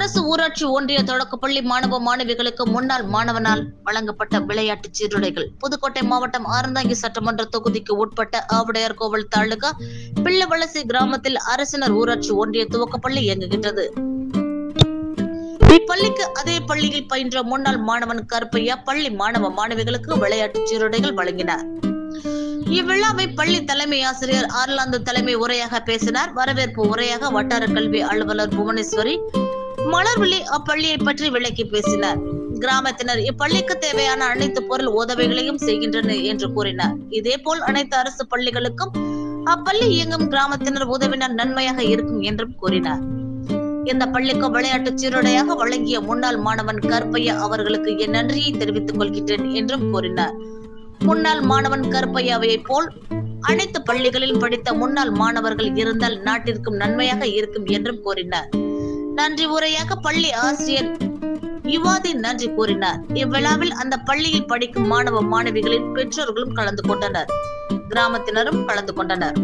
அரசு ஊராட்சி ஒன்றிய தொடக்கப்பள்ளி மாணவ மாணவிகளுக்கு முன்னாள் மாணவனால் வழங்கப்பட்ட விளையாட்டு சீருடைகள். புதுக்கோட்டை மாவட்டம் ஆரந்தாங்கி சட்டமன்ற தொகுதிக்கு உட்பட்ட ஆவுடையார் கோவில் தாலுகா பிள்ளவளசி கிராமத்தில் அரசினர் ஊராட்சி ஒன்றிய துவக்கப்பள்ளி இயங்குகின்றது. இப்பள்ளிக்கு அதே பள்ளியில் பயின்ற முன்னாள் மாணவன் கருப்பையா பள்ளி மாணவ மாணவிகளுக்கு விளையாட்டு சீருடைகள் வழங்கினார். இவ்விழாவை பள்ளி தலைமை ஆசிரியர் ஆர்லாந்து தலைமை உரையாக பேசினார். வரவேற்பு உரையாக வட்டார கல்வி அலுவலர் புவனேஸ்வரி மலர்விழி அப்பள்ளியை பற்றி விளக்கி பேசினார். கிராமத்தினர் இப்பள்ளிக்கு தேவையான அனைத்து பொருள் உதவிகளையும் செய்கின்றனர் என்று கூறினார். இதே போல் அனைத்து அரசு பள்ளிகளுக்கும் அப்பள்ளி இயங்கும் கிராமத்தினர் உதவினர் நன்மையாக இருக்கும் என்றும் கூறினார். இந்த பள்ளிக்கு விளையாட்டு சீருடையாக வழங்கிய முன்னாள் மாணவன் கருப்பையா அவர்களுக்கு என் நன்றியை தெரிவித்துக் கொள்கின்றேன் என்றும் கூறினார். முன்னாள் மாணவன் கருப்பையாவை போல் அனைத்து பள்ளிகளில் படித்த முன்னாள் மாணவர்கள் இருந்தால் நாட்டிற்கும் நன்மையாக இருக்கும் என்றும் கூறினார். நன்றி உரையாக பள்ளி ஆசிரியர் யுவாதி நன்றி கூறினார். இவ்விழாவில் அந்த பள்ளியில் படிக்கும் மாணவ மாணவிகளின் பெற்றோர்களும் கலந்து கொண்டனர். கிராமத்தினரும் கலந்து கொண்டனர்.